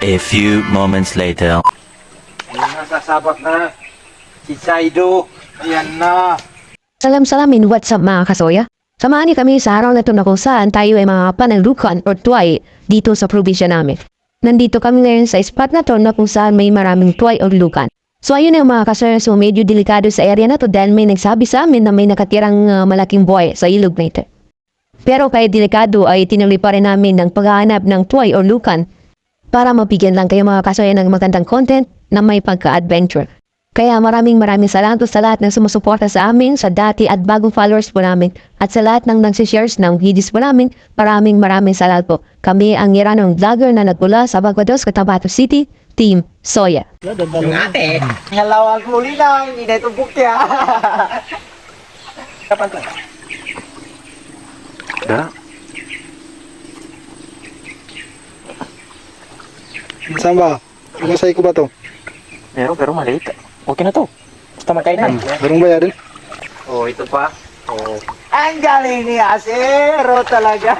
A few moments later. Ayun na, sasabak na. Si Saido. Ayan na. Salam salamin, what's up mga kasoya? Samahan niyo kami sa araw na ito na kung saan tayo ay mga pananglukan or tuway dito sa probinsya namin. Nandito kami ngayon sa spot na to na kung saan may maraming tuway or lukan. So ayun na mga kasoya, so medyo delikado sa area na to dahil may nagsabi sa amin na may nakatirang uh, malaking buhay sa ilog na ito. Pero kahit delikado ay tinuloy pa rin namin ng paghahanap ng tuway or lukan para mabigyan lang kayo mga kasoya ng magandang content na may pagka-adventure. Kaya maraming maraming salamat sa lahat ng sumusuporta sa amin, sa dati at bagong followers po namin, at sa lahat ng nagsishares ng videos po namin, maraming maraming salamat po. Kami ang Iranong vlogger na nagmula sa Bagbados, Cotabato City, Team Soya. Yung ate. Halawag muli lang. Hindi na ito bukti ha. Saan ba? Masay ko ba to? Meron pero maliit. Okay na to. Basta magkainan. Merong bayarin? Oh, ito pa. Oh. Ang galing ni Asero talaga.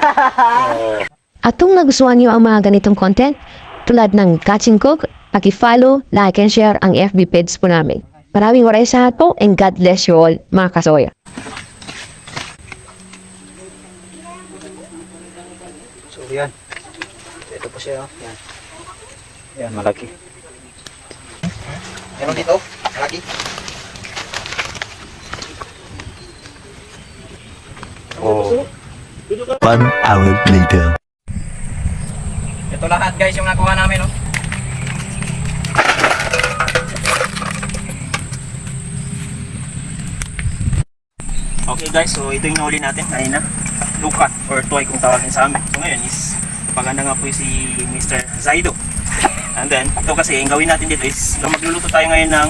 At kung nagustuhan niyo ang mga ganitong content, tulad ng Catching Cook, paki-follow, like, and share ang FB page po namin. Maraming maraming salamat po and God bless you all, mga kasoya. So, yan. Ito pa siya. oh. Yan. Yan, malaki. Meron dito. Lagi. Oh. One hour later. Ito lahat guys yung nakuha namin, oh. Okay guys, so ito yung nahuli natin ngayon na lukat or toy kung tawagin sa amin. So ngayon is paganda nga po si Mr. Zaido. And then, ito kasi, ang gawin natin dito is magluluto tayo ngayon ng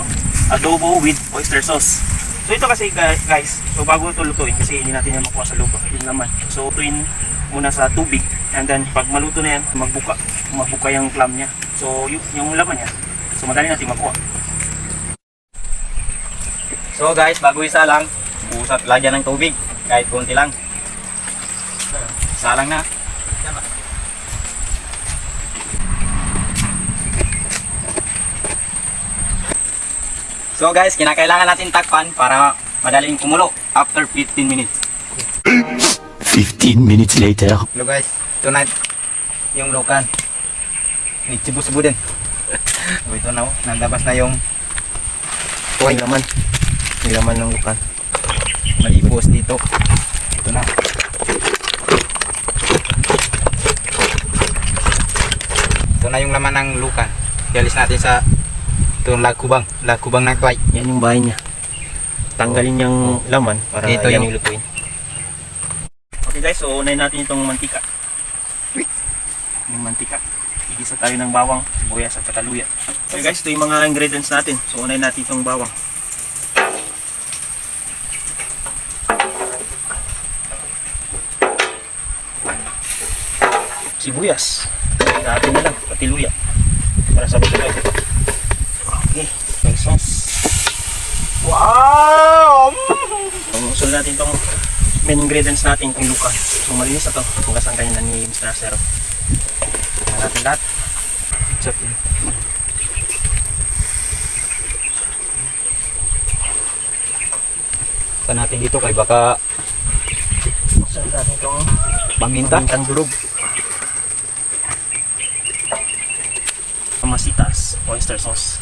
adobo with oyster sauce. So ito kasi gu- guys, so bago ito lutuin kasi hindi natin yan makuha sa lupa, yun naman. So tuin muna sa tubig and then pag maluto na yan, magbuka, magbuka yung clam niya. So yung, yung laman niya, so madali natin makuha. So guys, bago isa lang, usap lagyan ng tubig, kahit konti lang. Isa lang na. So guys, kinakailangan natin takpan para madaling kumulo after 15 minutes. 15 minutes later. Hello guys, na yung lukan. Ni sibu-sibu din. so ito na, oh, nandabas na yung May laman. May laman ng lukan. Malibos dito. Ito na. Ito na yung laman ng lukan. Ialis natin sa itong lagkubang. Lagkubang ng tuway. Yan yung bahay niya. Tanggalin niyang laman para Dito yan yung- yung lutuin. Okay guys, so unahin natin itong mantika. Yung mantika. Igisa tayo ng bawang, sibuyas at saka luya. Okay guys, ito yung mga ingredients natin. So unahin natin itong bawang. Sibuyas. Dati na lang, pati luya. Para sa buto Okay, sauce. Wow! Ang usul natin itong main ingredients natin kung luka. So malinis na to. Hugasan kayo na ni Mr. Acero. Tingnan natin lahat. Chop yun. Sa natin dito kay baka Usul natin itong paminta. pamintang durog. Masitas, oyster sauce.